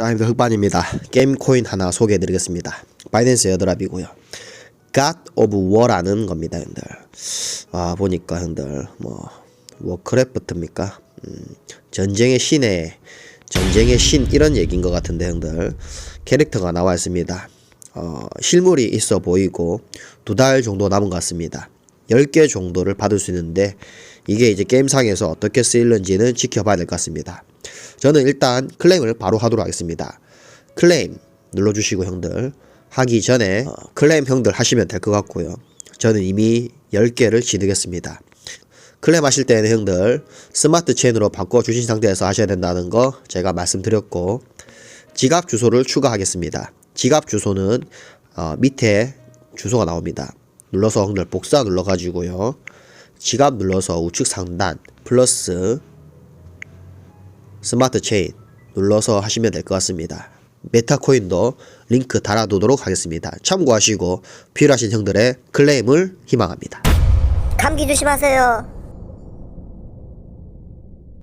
자, 형들 흑반입니다. 게임 코인 하나 소개해 드리겠습니다. 바이낸스 에어드랍이고요. God of War라는 겁니다, 형들. 아, 보니까 형들 뭐 워크래프트입니까? 음, 전쟁의 신의 전쟁의 신 이런 얘기인 것 같은데 형들 캐릭터가 나와 있습니다. 어, 실물이 있어 보이고 두 달 정도 남은 것 같습니다. 10개 정도를 받을 수 있는데 이게 이제 게임상에서 어떻게 쓰일는지는 지켜봐야 될 것 같습니다. 저는 일단 클레임을 바로 하도록 하겠습니다. 클레임 눌러주시고 형들 하기 전에 어, 클레임 형들 하시면 될 것 같고요. 저는 이미 10개를 지르겠습니다. 클레임 하실 때는 형들 스마트 체인으로 바꿔 주신 상태에서 하셔야 된다는 거 제가 말씀드렸고 지갑 주소를 추가하겠습니다. 지갑 주소는 어, 밑에 주소가 나옵니다. 눌러서 형들 복사 눌러가지고요. 지갑 눌러서 우측 상단 플러스 스마트 체인 눌러서 하시면 될 것 같습니다. 메타코인도 링크 달아두도록 하겠습니다. 참고하시고 필요하신 형들의 클레임을 희망합니다. 감기 조심하세요.